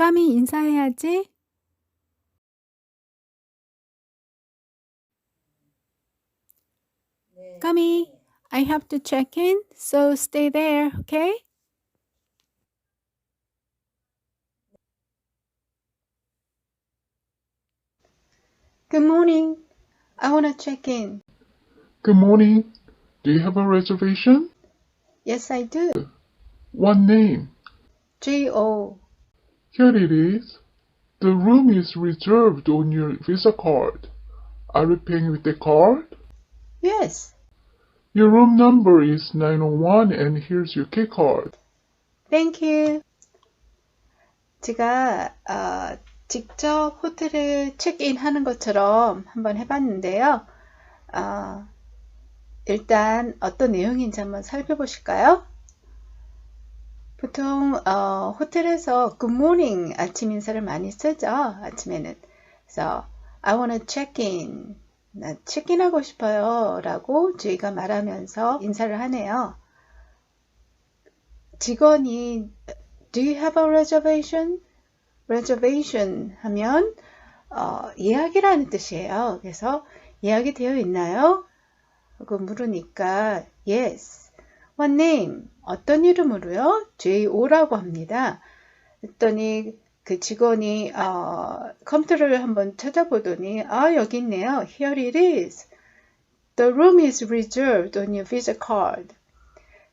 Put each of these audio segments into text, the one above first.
까미 인사해야지. 까미, I have to check in, so stay there, okay? Good morning. I want to check in. Good morning. Do you have a reservation? Yes, I do. What name? J.O. Here it is. The room is reserved on your Visa card. Are you paying with the card? Yes. Your room number is 901 and here's your key card. Thank you. 제가 어, 직접 호텔을 체크인 하는 것처럼 한번 해봤는데요. 어, 일단 어떤 내용인지 한번 살펴보실까요? 보통 어, 호텔에서 Good morning 아침 인사를 많이 쓰죠. 아침에는. 그래서 I wanna check in. 나 체크인하고 싶어요. 라고 저희가 말하면서 인사를 하네요. 직원이 Do you have a reservation? reservation 하면 어, 예약이라는 뜻이에요. 그래서 예약이 되어 있나요? 하고 물으니까 yes. Name? 어떤 이름으로요? JO라고 합니다. 했더니 그 직원이 어, 컴퓨터를 한번 찾아보더니 아 여기 있네요. Here it is. The room is reserved on your visa card.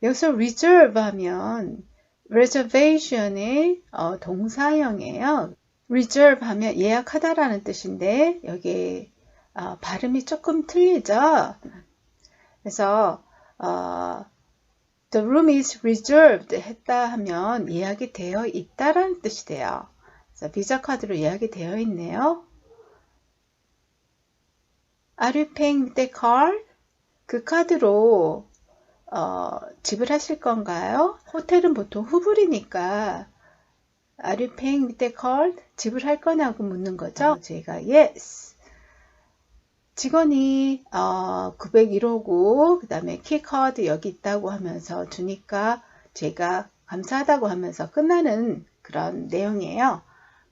여기서 reserve 하면 reservation의 어, 동사형이에요. reserve 하면 예약하다라는 뜻인데 여기 어, 발음이 조금 틀리죠. 그래서 어, the room is reserved 했다 하면 예약이 되어 있다라는 뜻이 돼요. 그래서 비자 카드로 예약이 되어 있네요. Are you paying the card? 그 카드로 어, 지불하실 건가요? 호텔은 보통 후불이니까 Are you paying the card? 지불할 거냐고 묻는 거죠. 저희가 yes. 직원이 어, 901호고 그 다음에 키카드 여기 있다고 하면서 주니까 제가 감사하다고 하면서 끝나는 그런 내용이에요.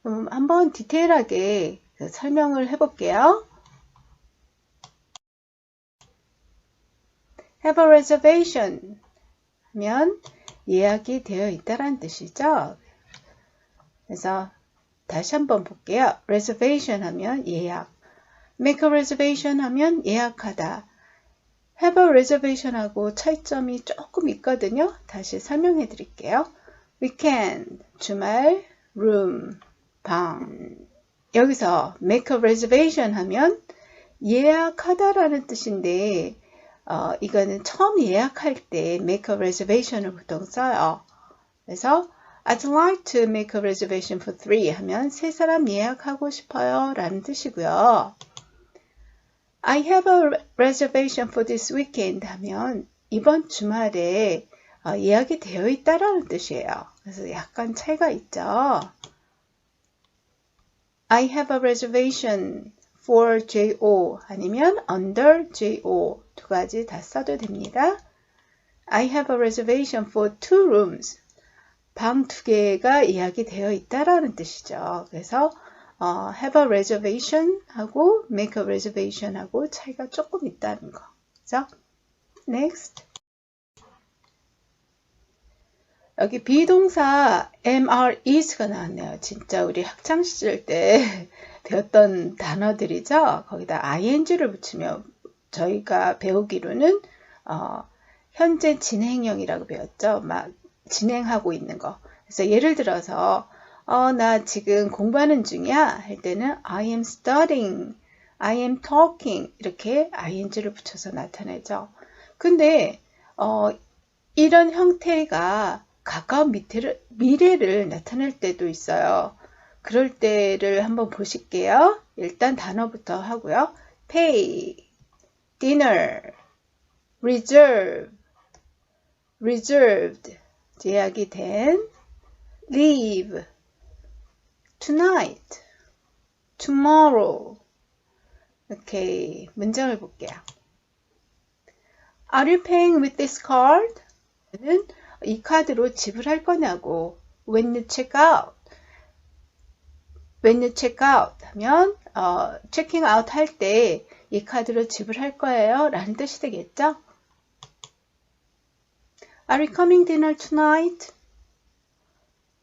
그럼 한번 디테일하게 그 설명을 해볼게요. have a reservation 하면 예약이 되어 있다라는 뜻이죠. 그래서 다시 한번 볼게요. reservation 하면 예약. Make a reservation 하면 예약하다. have a reservation 하고 차이점이 조금 있거든요. 다시 설명해 드릴게요. weekend, 주말, room, 방. 여기서 make a reservation 하면 예약하다라는 뜻인데 어, 이거는 처음 예약할 때 make a reservation을 보통 써요. 그래서 I'd like to make a reservation for three 하면 세 사람 예약하고 싶어요 라는 뜻이고요. I have a reservation for this weekend 하면 이번 주말에 어, 예약이 되어 있다라는 뜻이에요. 그래서 약간 차이가 있죠. I have a reservation for JO 아니면 under JO 두 가지 다 써도 됩니다. I have a reservation for two rooms. 방 두 개가 예약이 되어 있다라는 뜻이죠. 그래서 어, have a reservation 하고 make a reservation 하고 차이가 조금 있다는 거. 그죠? Next. 여기 비동사 MR is가 나왔네요. 진짜 우리 학창 시절 때 배웠던 단어들이죠. 거기다 ing를 붙이면 저희가 배우기로는 어, 현재 진행형이라고 배웠죠. 막 진행하고 있는 거. 그래서 예를 들어서 어, 나 지금 공부하는 중이야 할 때는 I am studying, I am talking 이렇게 ing를 붙여서 나타내죠. 근데 어, 이런 형태가 가까운 미래를, 미래를 나타낼 때도 있어요. 그럴 때를 한번 보실게요. 일단 단어부터 하고요. pay, dinner, reserve, reserved, 예약이 된, leave, tonight, tomorrow. 이렇게 문장을 볼게요. Are you paying with this card? 는 이 카드로 지불할 거냐고. When you check out. when you check out 하면 어, checking out 할 때 이 카드로 지불할 거예요 라는 뜻이 되겠죠? Are you coming dinner tonight?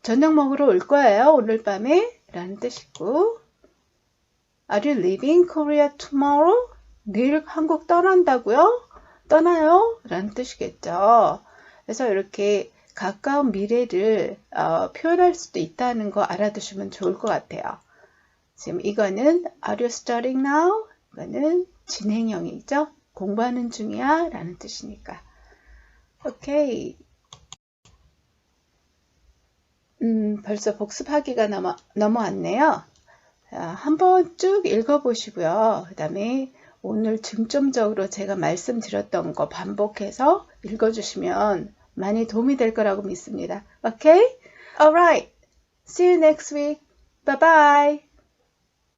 저녁 먹으러 올 거예요 오늘 밤에 라는 뜻이고 Are you leaving Korea tomorrow? 내일 한국 떠난다고요? 떠나요? 라는 뜻이겠죠. 그래서 이렇게 가까운 미래를 어, 표현할 수도 있다는 거 알아두시면 좋을 것 같아요. 지금 이거는 Are you studying now? 이거는 진행형이죠. 공부하는 중이야 라는 뜻이니까. 오케이. 음, 벌써 복습하기가 넘어, 넘어왔네요. 자, 한번 쭉 읽어보시고요. 그 다음에 오늘 중점적으로 제가 말씀드렸던 거 반복해서 읽어주시면 많이 도움이 될 거라고 믿습니다. 오케이? Alright. See you next week. Bye bye.